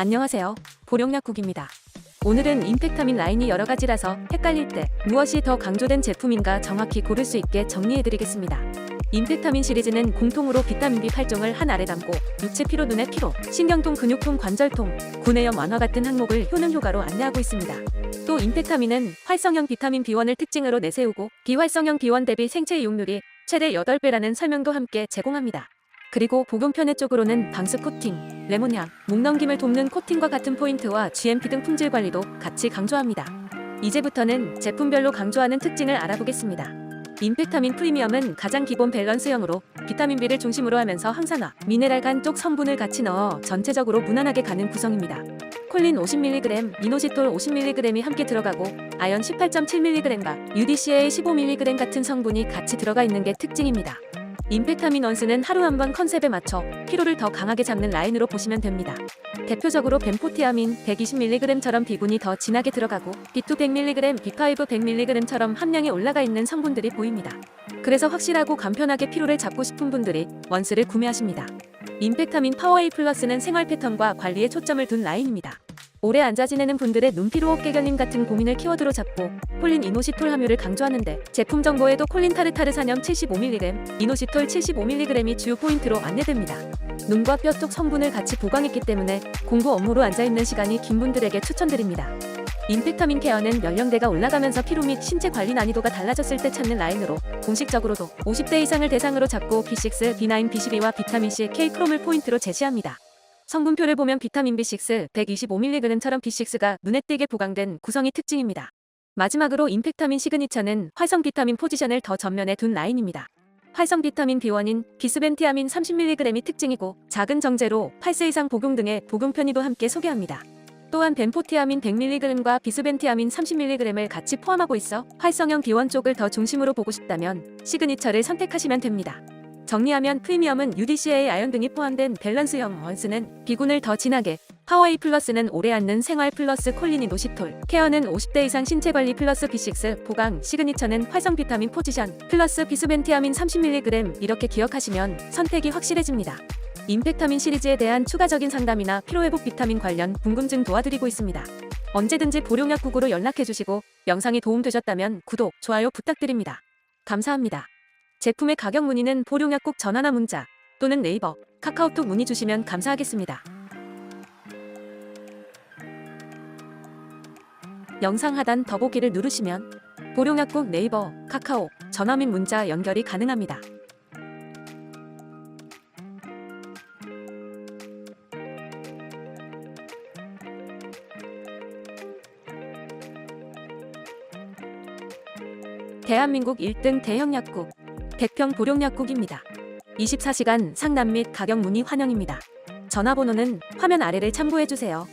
안녕하세요. 보령약국입니다. 오늘은 임팩타민 라인이 여러 가지라서 헷갈릴 때 무엇이 더 강조된 제품인가 정확히 고를 수 있게 정리해드리겠습니다. 임팩타민 시리즈는 공통으로 비타민 B 8종을 한 알에 담고 육체 피로, 눈의 피로, 신경통, 근육통, 관절통, 구내염 완화 같은 항목을 효능 효과로 안내하고 있습니다. 또 임팩타민은 활성형 비타민 B1을 특징으로 내세우고 비활성형 B1 대비 생체 이용률이 최대 8배라는 설명도 함께 제공합니다. 그리고 복용 편의 쪽으로는 방수 코팅, 레몬향, 목 넘김을 돕는 코팅과 같은 포인트와 GMP 등 품질 관리도 같이 강조합니다. 이제부터는 제품별로 강조하는 특징을 알아보겠습니다. 임팩타민 프리미엄은 가장 기본 밸런스형으로 비타민 B를 중심으로 하면서 항산화, 미네랄 간 쪽 성분을 같이 넣어 전체적으로 무난하게 가는 구성입니다. 콜린 50mg, 이노시톨 50mg이 함께 들어가고 아연 18.7mg과 UDCA 15mg 같은 성분이 같이 들어가 있는 게 특징입니다. 임팩타민 원스는 하루 한 번 컨셉에 맞춰 피로를 더 강하게 잡는 라인으로 보시면 됩니다. 대표적으로 벤포티아민 120mg처럼 비군이 더 진하게 들어가고 B2 100mg, B5 100mg처럼 함량이 올라가 있는 성분들이 보입니다. 그래서 확실하고 간편하게 피로를 잡고 싶은 분들이 원스를 구매하십니다. 임팩타민 파워A 플러스는 생활 패턴과 관리에 초점을 둔 라인입니다. 오래 앉아 지내는 분들의 눈피로 어깨결림 같은 고민을 키워드로 잡고 콜린 이노시톨 함유를 강조하는데 제품 정보에도 콜린 타르타르 산염 75mg, 이노시톨 75mg이 주요 포인트로 안내됩니다. 눈과 뼈 쪽 성분을 같이 보강했기 때문에 공부 업무로 앉아있는 시간이 긴 분들에게 추천드립니다. 임팩타민 케어는 연령대가 올라가면서 피로 및 신체 관리 난이도가 달라졌을 때 찾는 라인으로 공식적으로도 50대 이상을 대상으로 잡고 B6, B9, B12와 비타민C, K크롬을 포인트로 제시합니다. 성분표를 보면 비타민 B6 125mg처럼 B6가 눈에 띄게 보강된 구성이 특징입니다. 마지막으로 임팩타민 시그니처는 활성 비타민 포지션을 더 전면에 둔 라인입니다. 활성 비타민 B1인 비스벤티아민 30mg이 특징이고 작은 정제로 8세 이상 복용 등의 복용 편의도 함께 소개합니다. 또한 벤포티아민 100mg과 비스벤티아민 30mg을 같이 포함하고 있어 활성형 B1 쪽을 더 중심으로 보고 싶다면 시그니처를 선택하시면 됩니다. 정리하면 프리미엄은 UDCA 아연 등이 포함된 밸런스형 원스는 비군을 더 진하게 파워A 플러스는 오래 앉는 생활 플러스 콜리니 노시톨 케어는 50대 이상 신체 관리 플러스 B6 보강 시그니처는 활성 비타민 포지션 플러스 비스벤티아민 30mg 이렇게 기억하시면 선택이 확실해집니다. 임팩타민 시리즈에 대한 추가적인 상담이나 피로회복 비타민 관련 궁금증 도와드리고 있습니다. 언제든지 보령약국으로 연락해주시고 영상이 도움되셨다면 구독, 좋아요 부탁드립니다. 감사합니다. 제품의 가격 문의는 보령약국 전화나 문자 또는 네이버, 카카오톡 문의 주시면 감사하겠습니다. 영상 하단 더보기를 누르시면 보령약국 네이버, 카카오, 전화 및 문자 연결이 가능합니다. 대한민국 1등 대형 약국 백평 보령약국입니다. 24시간 상담 및 가격 문의 환영입니다. 전화번호는 화면 아래를 참고해 주세요.